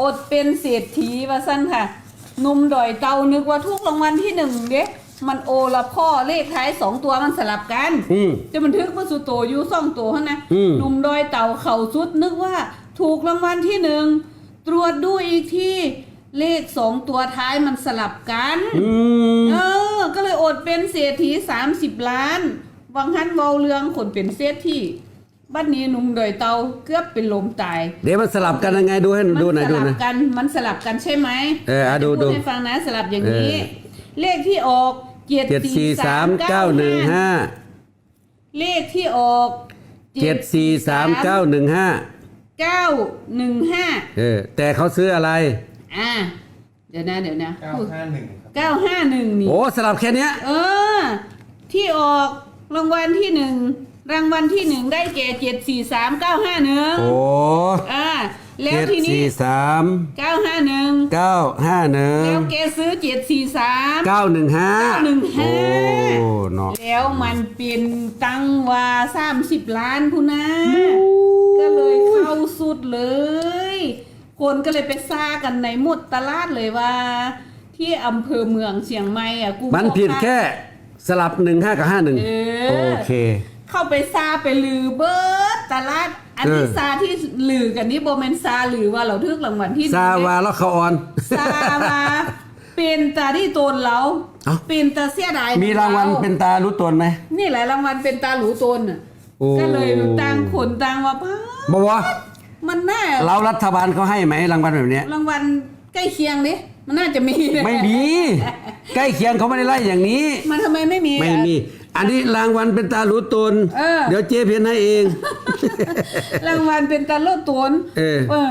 อดเป็นเศรษฐีว่าสั้นค่ะหนุ่มดอยเตานึกว่าทุกรางวัลที่หนึ่งเด้มันโอละพ่อเลขท้ายสองตัวมันสลับกันอืมจะบันทึกมาสุโตอยู่สองตัวนะอืม หนุ่มดอยเต่าเข่าสุดนึกว่าถูกรางวัลที่หนึ่งตรวจดูอีกที่เลขสองตัวท้ายมันสลับกัน อืม เออ ก็เลยอดเป็นเศรษฐีสามสิบล้าน วังหันเวาเรืองคนเป็นเศรษฐี บัดนี้หนุ่มดอยเตาเกือบเป็นลมตายเดี๋ยวมันสลับกันยังไงดูให้มัดูหน่อยสดูลัหน่อยกันมันสลับกันใช่ไหมเอออะดูจะดูให้ฟังนะสลับอย่างนี้เออเลขที่ออกเจ็ดเจ็ดสี่สามเก้าหนึ่งห้าเลขที่ออกเจ็ดสี่สามเก้าหนึ่งห้าเก้าหนึ่งห้าเออแต่เขาซื้ออะไร อ่าเดี๋ยวนะเดี๋ยวนะเก้าห้าหนึ่งครับ เก้าห้าหนึ่งนี่ โอ้สลับแค่เนี้ย เออ ที่ออกรางวัลที่หนึ่ง รางวัลที่หนึ่งได้แก่เจ็ดสี่สามเก้าห้าหนึ่งโอ้อ่าแล้วเจ็ดทีนี้สี่สามเก้าห้าหนึ่งเก้าห้าหนึ่งแล้วแกซื้อเจ็ดสี่สาม เก้าหนึ่งห้า915โอ้เนาะแล้วมันเป็นตังว่าสามสิบล้านคุณนะ ก็เลยเข้าสุดเลย คนก็เลยไปซ่ากันในหมดตลาดเลยว่า ที่อำเภอเมืองเชียงใหม่อะกูมันผิดแค่สลับหนึ่งห้ากับห้าหนึ่งเอโออเค เข้าไปซาไปลือเบิร์ดตลาดอันที่เออซาที่ลือกันนี่โบเมนซาลือว่าเราทึกรางวัลที่หนึ่งซาวาแล้วเขาออนซาวาเป็นตาที่ตนเราเอ้าเป็นตาเสียดายมีรางวัลเป็นตารู้ตนไหมนี่แหละรางวัลเป็นตาหลูตนน่ะโอ้ก็เลยต่างขนต่างว่าป้าบอกว่ามันน่าเรารัฐบาลเขาให้ไหมรางวัลแบบเนี้ยรางวัลใกล้เคียงดิมันน่าจะมีนะไม่มี ใกล้เคียงเขาไม่ได้ไล่อย่างนี้ มันทำไมไม่มี ไม่อะมี อันนี้รางวัลเป็นตารู้ตน เออ เดี๋ยวเจ๊เพียนให้เอง รางวัลเป็นตาโลดตนเออ เออ